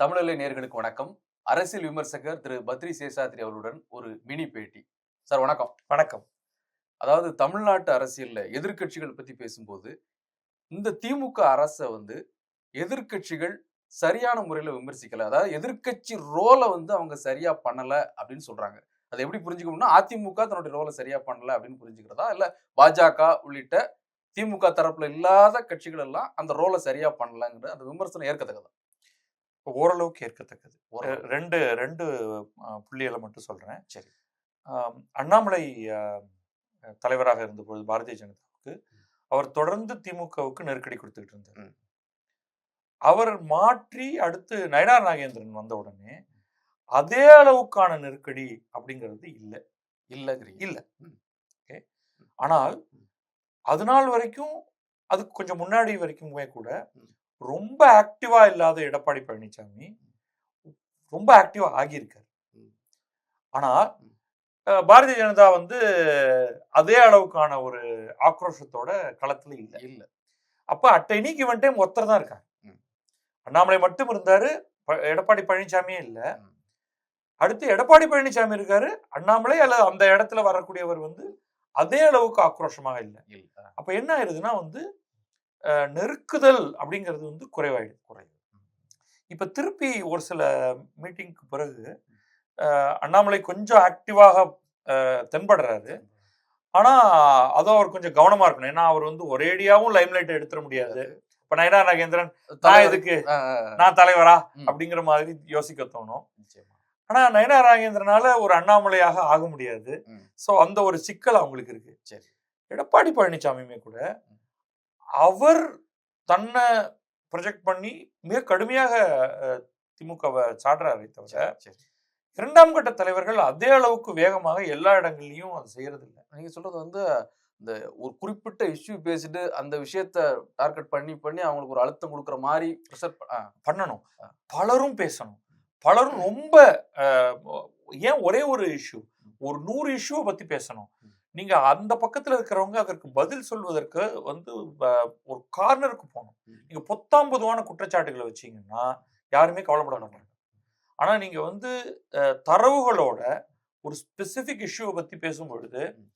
தமிழலை நேர்களுக்கு வணக்கம். அரசியல் விமர்சகர் திரு. பத்ரி சேஷாத்ரி அவர்களுடன் ஒரு மினி பேட்டி. சார் வணக்கம். வணக்கம். அதாவது தமிழ்நாட்டு அரசியல்ல எதிர்க்கட்சிகள் பத்தி பேசும்போது இந்த திமுக அரசை வந்து எதிர்க்கட்சிகள் சரியான முறையில விமர்சிக்கல. அதாவது எதிர்க்கட்சி ரோலை வந்து அவங்க சரியா பண்ணல அப்படின்னு சொல்றாங்க. அதை எப்படி புரிஞ்சுக்கணும்னா அதிமுக தன்னுடைய ரோலை சரியா பண்ணல அப்படின்னு புரிஞ்சுக்கிறதா? இல்ல பாஜக உள்ளிட்ட திமுக தரப்புல இல்லாத கட்சிகள் எல்லாம் அந்த ரோலை சரியா பண்ணலங்கிற அந்த விமர்சனம் ஏற்கத்தக்கதா. ஓரளவுக்கு ஏற்கத்தக்கது. ரெண்டு ரெண்டு புள்ளிகளை மட்டும் சொல்றேன். சரி. அண்ணாமலை தலைவராக இருந்தபோது பாரதிய ஜனதாவுக்கு அவர் தொடர்ந்து திமுகவுக்கு நெருக்கடி கொடுத்துக்கிட்டு இருந்தார். அவர் மாற்றி அடுத்து நயனார் நாகேந்திரன் வந்த உடனே அதே அளவுக்கான நெருக்கடி அப்படிங்கிறது இல்லை. இல்லங்கிறீங்க. இல்ல. ஆனால் அது நாள் வரைக்கும் அதுக்கு கொஞ்சம் முன்னாடி வரைக்குமே கூட. ரொம்ப ஆக்டிவா இல்லாத எடப்பாடி பழனிசாமி ரொம்ப ஆக்டிவா ஆகியிருக்காரு. ஆனா பாரதிய ஜனதா வந்து அதே அளவுக்கான ஒரு ஆக்ரோஷத்தோட களத்துல இல்ல. இல்ல. அப்ப அட் எனி கிவன் டைம் ஒருத்தர் தான் இருக்காங்க. அண்ணாமலை மட்டும் இருந்தாரு எடப்பாடி பழனிசாமியே இல்ல. அடுத்து எடப்பாடி பழனிசாமி இருக்காரு அண்ணாமலை அல்லது அந்த இடத்துல வரக்கூடியவர் வந்து அதே அளவுக்கு ஆக்ரோஷமாக இல்லை. அப்ப என்ன ஆயிருதுன்னா வந்து நெருக்குதல் அப்படிங்கிறது வந்து குறைவாயிடுது குறைவு இப்ப திருப்பி ஒரு சில மீட்டிங்க்கு பிறகு அண்ணாமலை கொஞ்சம் ஆக்டிவாக தென்படுறாரு. ஆனா அதுவும் அவர் கொஞ்சம் கவனமா இருக்கணும். ஏன்னா அவர் வந்து ஒரேடியாவும் லைம்லைட் எடுத்துட முடியாது. இப்ப நயனா நாகேந்திரன் நான் எதுக்கு? ஆ. நான் தலைவரா. அப்படிங்கிற மாதிரி யோசிக்க தோணும். ஆனா நயனா நாகேந்திரனால ஒரு அண்ணாமலையாக ஆக முடியாது. சோ அந்த ஒரு சிக்கல் அவங்களுக்கு இருக்கு. சரி. எடப்பாடி பழனிசாமியுமே கூட அவர் தன்னை ப்ரொஜெக்ட் பண்ணி மிக கடுமையாக திமுகவை சாடுறாரே தவிர. இரண்டாம் கட்ட தலைவர்கள் அதே அளவுக்கு வேகமாக எல்லா இடங்கள்லயும் அதை செய்யறது இல்லை நீங்க சொல்றது வந்து இந்த ஒரு குறிப்பிட்ட இஷ்யூ பேசிட்டு அந்த விஷயத்த டார்கெட் பண்ணி பண்ணி அவங்களுக்கு ஒரு அழுத்தம் கொடுக்குற மாதிரி ப்ரெஷர் பண்ணணும். பலரும் பேசணும். பலரும் ரொம்ப ஏன் ஒரே ஒரு இஷ்யூ ஒரு நூறு இஷ்யூவை பத்தி பேசணும். நீங்க அந்த பக்கத்துல இருக்கிறவங்க அதற்கு பதில் சொல்வதற்கு வந்து ஒரு கார்னருக்கு போகணும். நீங்க பொத்தாம் பொதுவான குற்றச்சாட்டுகளை வச்சீங்கன்னா யாருமே கவலைப்பட மாட்டாங்க ஆனா நீங்க வந்து தரவுகளோட ஒரு ஸ்பெசிபிக் இஷ்யூவை பத்தி பேசும் பொழுது ம்.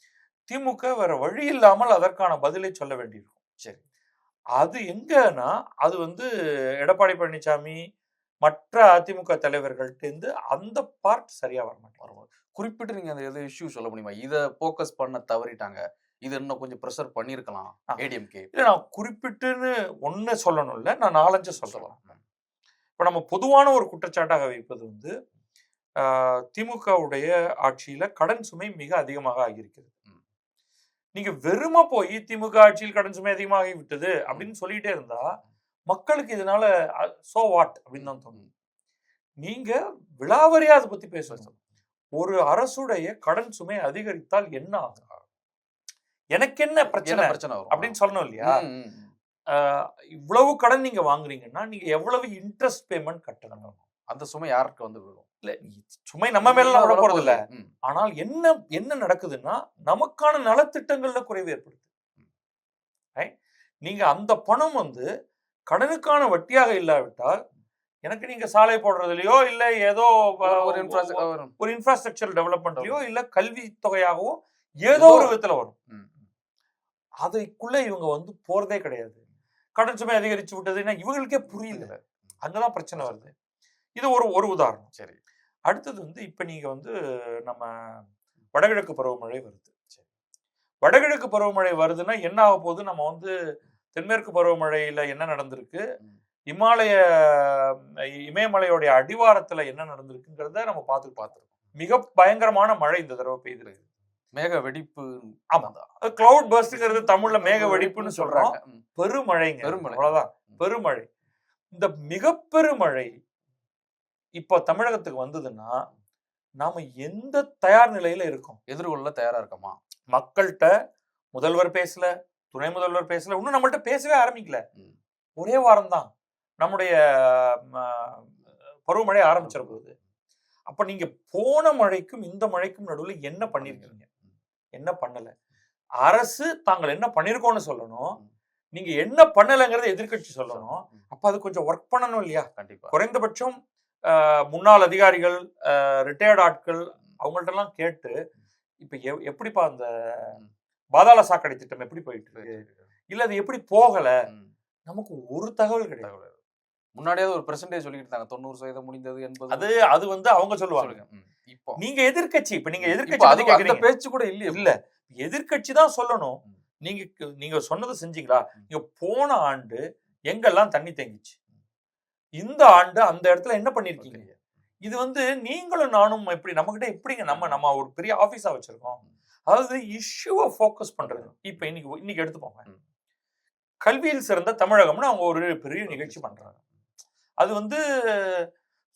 திமுக வேற வழி இல்லாமல் அதற்கான பதிலை சொல்ல வேண்டியிருக்கும் சரி. அது எங்கன்னா அது வந்து எடப்பாடி பழனிசாமி மற்ற அதிமுக தலைவர்கள்ட்டேருந்து அந்த பார்ட் சரியா வர மாட்டேங்குது. குறிப்பிட்டு நீங்க அந்த எது இஷ்யூ சொல்ல முடியுமா? இதை ஃபோக்கஸ் பண்ண தவறிட்டாங்க. இது இன்னும் கொஞ்சம் ப்ரெஷர் பண்ணிருக்கலாம் ஆ. ஏடிஎம்கே இல்ல நான் குறிப்பிட்டுன்னு ஒண்ணு சொல்லணும் இல்ல நான் நாலஞ்சு சொல்லலாம் இப்ப நம்ம பொதுவான ஒரு குற்றச்சாட்டாக வைப்பது வந்து திமுகவுடைய ஆட்சியில கடன் சுமை மிக அதிகமாக ஆகியிருக்கிறது. ம். நீங்க வெறும போய் திமுக ஆட்சியில் கடன் சுமை அதிகமாகி விட்டது அப்படின்னு சொல்லிட்டே இருந்தா மக்களுக்கு இதனால சோ வாட் அப்படின்னு தான் தோணும் நீங்க விலாவரியா அதை பத்தி பேசணும் ஒரு அரசுடைய கடன் சுமை அதிகரித்தால் என்ன ஆகும்? எனக்கு என்ன பிரச்சனை? பிரச்சனை அப்படின்னு சொல்லணும் இல்லையா? இவ்வளவு கடன் நீங்க வாங்குறீங்கன்னா நீங்க எவ்வளவு இன்ட்ரெஸ்ட் பேமெண்ட் கட்டணும்? அந்த சுமை யாருக்கு வந்து விழும்? இல்ல சுமை நம்ம மேல விட போறது இல்ல ஆனால் என்ன என்ன நடக்குதுன்னா நமக்கான நலத்திட்டங்கள்ல குறைவு ஏற்படுது? நீங்க அந்த பணம் வந்து கடனுக்கான வட்டியாக இல்லாவிட்டால் எனக்கு நீங்க சாலை போடுறதுலயோ இல்ல ஏதோ ஒரு- ஒரு இன்ஃப்ராஸ்ட்ரக்சர் டெவலப்மெண்ட்லயோ இல்ல கல்வி தொகையாகவோ ஏதோ ஒரு விதத்துல வரும். அதுக்குள்ள இவங்க வந்து போறதே கிடையாது. கடன் சுமை அதிகரிச்சு விட்டதுன்னா இவங்களுக்கே புரியல. அங்கதான் பிரச்சனை வருது. இது ஒரு ஒரு உதாரணம். சரி. அடுத்தது வந்து இப்ப நீங்க வந்து நம்ம வடகிழக்கு பருவமழை வருது. வடகிழக்கு பருவமழை வருதுன்னா என்ன ஆக போகுது நம்ம வந்து தென்மேற்கு பருவமழையில என்ன நடந்திருக்கு. இமாலய இமயமலையோடைய அடிவாரத்துல என்ன நடந்திருக்குங்கிறத நம்ம பார்த்து பார்த்துருக்கோம். மிக பயங்கரமான மழை இந்த தடவை பெய்திருக்கு. மேக வெடிப்பு ஆமா. கிளவுட் பர்ஸ்ட்ங்கிறது தமிழ்ல மேக வெடிப்புன்னு சொல்றோம். ம். பெருமழைங்க. பெருமழை. அவ்வளவுதான். பெருமழை. இந்த மிக பெருமழை இப்போ தமிழகத்துக்கு வந்ததுன்னா நாம எந்த தயார் நிலையில இருக்கோம்? எதிர்கொள்ள தயாரா இருக்கமா? மக்கள்கிட்ட முதல்வர் பேசல துணை முதல்வர் பேசல. இன்னும் நம்மள்ட்ட பேசவே ஆரம்பிக்கல. ஒரே வாரம் தான் நம்முடைய பருவமழை ஆரம்பிச்சிட போகுது அப்ப நீங்க போன மழைக்கும் இந்த மழைக்கும் நடுவுல என்ன பண்ணிருக்கீங்க. என்ன பண்ணல? அரசு தாங்கள் என்ன பண்ணிருக்கோம்னு சொல்லணும். நீங்க என்ன பண்ணலைங்கிறத எதிர்க்கட்சி சொல்லணும். அப்ப அது கொஞ்சம் ஒர்க் பண்ணணும் இல்லையா? கண்டிப்பா. குறைந்தபட்சம் முன்னாள் அதிகாரிகள் ரிட்டையர்ட் ஆட்கள் அவங்கள்ட்ட எல்லாம் கேட்டு இப்ப எப்படிப்பா அந்த பாதாள சாக்கடை திட்டம் எப்படி போயிட்டு இருக்கு இல்ல அது எப்படி போகல. நமக்கு ஒரு தகவல் கிடையாது. முன்னாடியாவது ஒரு பெர்சன்டேஜ் சொல்லிட்டு இருந்தாங்க. தொண்ணூறு சதவீதம் முடிந்தது எண்பது அது அது வந்து அவங்க சொல்லுவாங்க. இப்போ. நீங்க எதிர்க்கட்சி இப்ப நீங்க அந்த கேக்குறீங்க. பேச்சு கூட இல்லையே இல்ல. எதிர்க்கட்சி தான் சொல்லணும். நீங்க நீங்க சொன்னதை செஞ்சீங்களா. நீங்க போன ஆண்டு எங்கெல்லாம் தண்ணி தேங்கிச்சு? இந்த ஆண்டு அந்த இடத்துல என்ன பண்ணிருக்கீங்க. இது வந்து நீங்களும் நானும் எப்படி நம்மகிட்ட எப்படிங்க நம்ம நம்ம ஒரு பெரிய ஆபீஸா வச்சிருக்கோம். அதாவது இஷ்யூவை ஃபோக்கஸ் பண்றது. இப்ப இன்னைக்கு இன்னைக்கு எடுத்துப்போங்க. கல்வியில் சிறந்த தமிழகம்னு அவங்க ஒரு பெரிய நிகழ்ச்சி பண்றாங்க. அது வந்து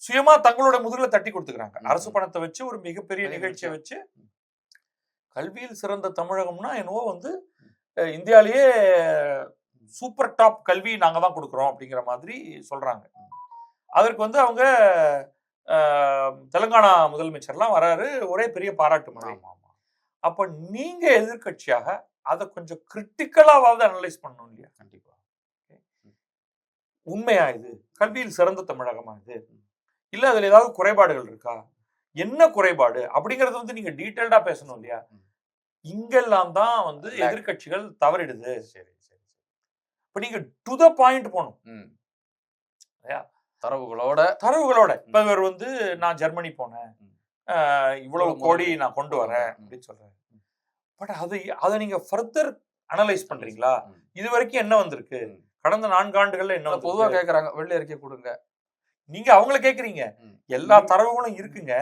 சுயமா தங்களோட முதுகுல தட்டி கொடுத்துக்கிறாங்க. அரசு பணத்தை வச்சு ஒரு மிகப்பெரிய பெரிய நிகழ்ச்சியை. வச்சு கல்வியில் சிறந்த தமிழகம்னா என்னவோ வந்து இந்தியாவிலேயே சூப்பர் டாப் கல்வி நாங்க தான் கொடுக்குறோம் அப்படிங்கிற மாதிரி சொல்றாங்க. அதற்கு வந்து அவங்க தெலுங்கானா முதலமைச்சர்லாம் வராரு. ஒரே பெரிய பாராட்டு மழை அப்ப நீங்க எதிர்க்கட்சியாக அதை கொஞ்சம் கிரிட்டிக்கலாவது அனலைஸ் பண்ணணும் இல்லையா? கண்டிப்பா. உண்மையா இது? கல்வியில் சிறந்த தமிழகமா இது? இல்ல அதுல ஏதாவது குறைபாடுகள் இருக்கா? என்ன குறைபாடு? அப்படிங்கறது வந்து நீங்க டீட்டெயில்டா பேசணும் இல்லையா. இங்கெல்லாம் தான் வந்து Lack. எதிர்க்கட்சிகள் தவறிடுது. சரி சரி இப்ப நீங்க டு த பாயிண்ட் போகணும்? தரவுகளோட தரவுகளோட. இப்ப இவர் வந்து நான் ஜெர்மனி போனேன். இவ்வளவு கோடி. நான் கொண்டு வரேன். அப்படின்னு சொல்றேன் பட் அது அதை நீங்க ஃபர்தர் அனலைஸ் பண்றீங்களா. இது வரைக்கும் என்ன வந்திருக்கு. கடந்த நான்கு ஆண்டுகள்ல என்ன அதான் பொதுவா வந்திருக்கு? கேக்குறாங்க வெள்ளை அறிக்கை கொடுங்க நீங்க அவங்கள கேக்குறீங்க. எல்லா தரவுகளும் இருக்குங்க.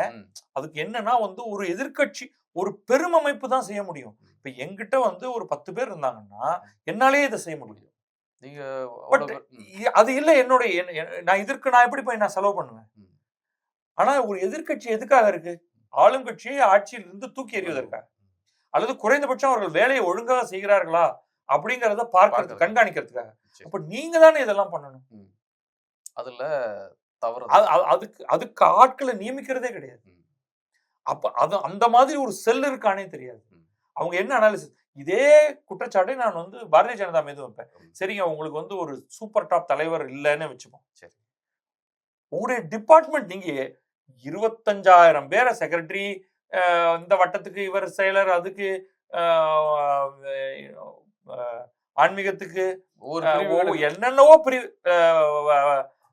அதுக்கு என்னன்னா வந்து ஒரு எதிர்க்கட்சி ஒரு பெருமமைப்பு தான் செய்ய முடியும் இப்ப என்கிட்ட வந்து ஒரு பத்து பேர் இருந்தாங்கன்னா என்னாலேயே இதை செய்ய முடியும் நீங்க அது இல்ல என்னுடைய என்- என்- நான் இதற்கு நான் எப்படி போய் நான் செலவு பண்ணுவேன். ஆனா ஒரு எதிர்க்கட்சி எதுக்காக இருக்கு? ஆளும் கட்சியை ஆட்சியில் இருந்து தூக்கி எறிவதற்காக அல்லது குறைந்தபட்சம் அவர்கள் வேலையை ஒழுங்காக செய்கிறார்களா? அப்படிங்கறத பார்க்கறது. கண்காணிக்கிறதுக்காக. அப்ப நீங்க தானே இதெல்லாம் பண்ணணும்? அதுல தவறு அது- அது- அதுக்கு அதுக்கு ஆட்களை நியமிக்கிறதே கிடையாது. அப்ப அது அந்த மாதிரி ஒரு செல் இருக்கானே தெரியாது. அவங்க என்ன அனாலிசிஸ் இதே குற்றச்சாட்டை நான் வந்து பாரதிய ஜனதா மீது வைப்பேன். சரிங்க உங்களுக்கு வந்து ஒரு சூப்பர் டாப் தலைவர் இல்லைன்னு வச்சுப்போம். சரி. உங்களுடைய டிபார்ட்மெண்ட் நீங்க இருபத்தஞ்சாயிரம் பேரை செக்ரட்டரி இந்த வட்டத்துக்கு இவர் செயலர் அதுக்கு ஆன்மீகத்துக்கு என்னென்னவோ பிரிவு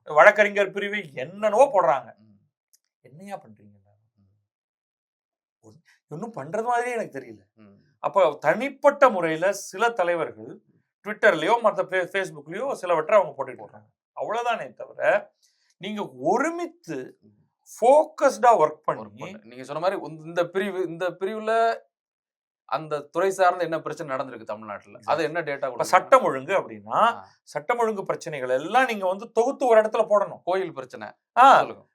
வழக்கறிஞர் பிரிவு என்னென்னவோ போடுறாங்க. என்னையா பண்றீங்க ஒன்றும் பண்றது மாதிரியே எனக்கு தெரியல. அப்போ தனிப்பட்ட முறையில சில தலைவர்கள் ட்விட்டர்லயோ மற்ற ஃபேஸ்புக்லயோ சிலவற்றை அவங்க போட்டுட்டு போடுறாங்க. அவ்வளவுதானே தவிர நீங்க ஒருமித்து ஃபோக்கஸ்டா ஒர்க் ஒரு பண்ணி. நீங்க சொன்ன மாதிரி இந்த- பிரிவு இந்த பிரிவுல அந்த துறை சார்ந்த என்ன பிரச்சனை நடந்திருக்கு தமிழ்நாட்டுல? அது என்ன டேட்டா இப்ப சட்டம் ஒழுங்கு அப்படின்னா சட்டம் ஒழுங்கு பிரச்சனைகள் எல்லாம் நீங்க வந்து தொகுத்து ஒரு இடத்துல போடணும். கோயில் பிரச்சனை.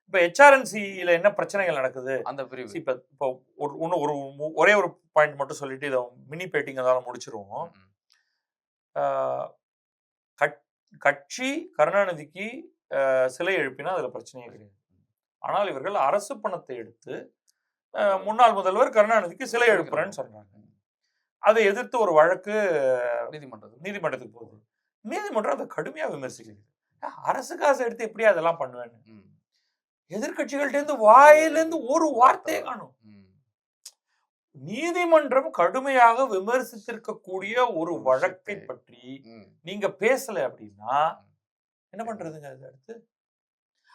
இப்ப ஹெச்ஆர்என்சில என்ன பிரச்சனைகள் நடக்குது? அந்த பிரிவு. இப்ப இப்போ ஒரு ஒண்ணு ஒரு ஒரே ஒரு பாயிண்ட் மட்டும் சொல்லிட்டு இதை மினி பேட்டிங் அதால முடிச்சிருவோம். கட்- கட்சி கருணாநிதிக்கு சிலை எழுப்பினா அதுல பிரச்சனையே கிடையாது. ஆனால் இவர்கள் அரசு பணத்தை எடுத்து முன்னாள் முதல்வர் கருணாநிதிக்கு சிலை எழுப்புறேன்னு சொல்றாங்க அதை எதிர்த்து ஒரு வழக்கு நீதிமன்றத்தில். நீதிமன்றத்துக்கு போகுது. நீதிமன்றம் அதை கடுமையா விமர்சிக்குது. ஆஹ் அரசு காசு எடுத்து எப்படி அதெல்லாம் பண்ணுவேன்னு? ம். எதிர்கட்சிகள்ட்ட இருந்து வாயில இருந்து ஒரு வார்த்தையை காணும். நீதிமன்றம் கடுமையாக விமர்சித்திருக்கக்கூடிய ஒரு வழக்கை. பற்றி. நீங்க பேசல அப்படின்னா என்ன பண்றதுங்க அது அடுத்து?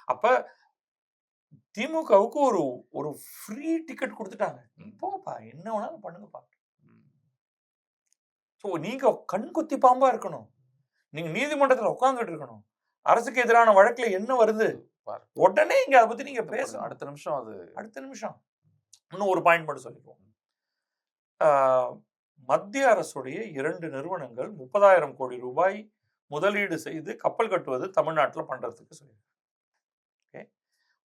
அப்ப திமுகவுக்கு ஒரு ஒரு ஃப்ரீ டிக்கெட் கொடுத்துட்டாங்க. போங்கப்பா என்ன வேணாலும் பண்ணுங்கப்பா. ஸோ நீங்க கண் குத்தி பாம்பா இருக்கணும். நீங்க நீதிமன்றத்துல உட்கார்ந்துட்டு இருக்கணும். அரசுக்கு எதிரான வழக்குல என்ன வருது. உடனே இங்க அதை பத்தி நீங்க பேசணும். அடுத்த நிமிஷம் அது அடுத்த நிமிஷம். இன்னும் ஒரு பாயிண்ட் மட்டும் சொல்லிக்குவோம். மத்திய அரசுடைய இரண்டு நிறுவனங்கள் முப்பதாயிரம் கோடி ரூபாய் முதலீடு செய்து கப்பல் கட்டுவது தமிழ்நாட்டில் பண்றதுக்கு சொல்லி ஓகே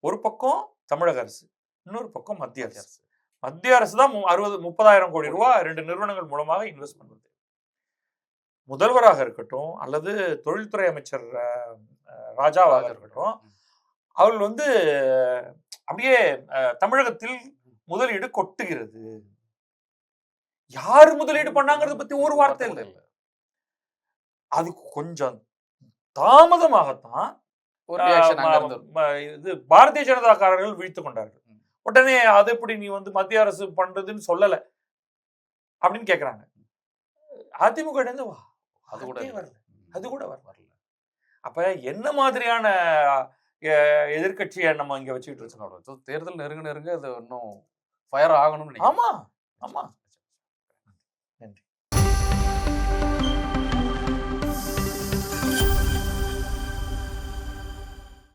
ஒரு பக்கம் தமிழக அரசு இன்னொரு பக்கம் மத்திய அரசு. மத்திய அரசு தான் அறுபது முப்பதாயிரம் கோடி ரூபாய் ரெண்டு நிறுவனங்கள் மூலமாக இன்வெஸ்ட் பண்ணுது முதல்வராக இருக்கட்டும் அல்லது தொழில்துறை அமைச்சர் ராஜாவாக இருக்கட்டும். அவர்கள் வந்து அப்படியே தமிழகத்தில் முதலீடு கொட்டுகிறது. யார் முதலீடு பண்ணாங்கிறத பத்தி ஒரு வார்த்தை இல்லை. இல்ல. அது கொஞ்சம் தாமதமாகத்தான் இது பாரதிய ஜனதாக்காரர்கள் வீழ்த்து கொண்டார்கள். உடனே அது எப்படி நீ வந்து மத்திய அரசு பண்றதுன்னு சொல்லல. அப்படின்னு கேக்குறாங்க. அதிமுக வா அது கூட. வரல. அது கூட வரல. வரல அப்ப என்ன மாதிரியான அஹ், எதிர்க்கட்சியை நம்ம இங்க வச்சுக்கிட்டு இருக்கோம்? தேர்தல் நெருங்க நெருங்க அது இன்னும் ஃபயர் ஆகணும்னு ஆமா ஆமா.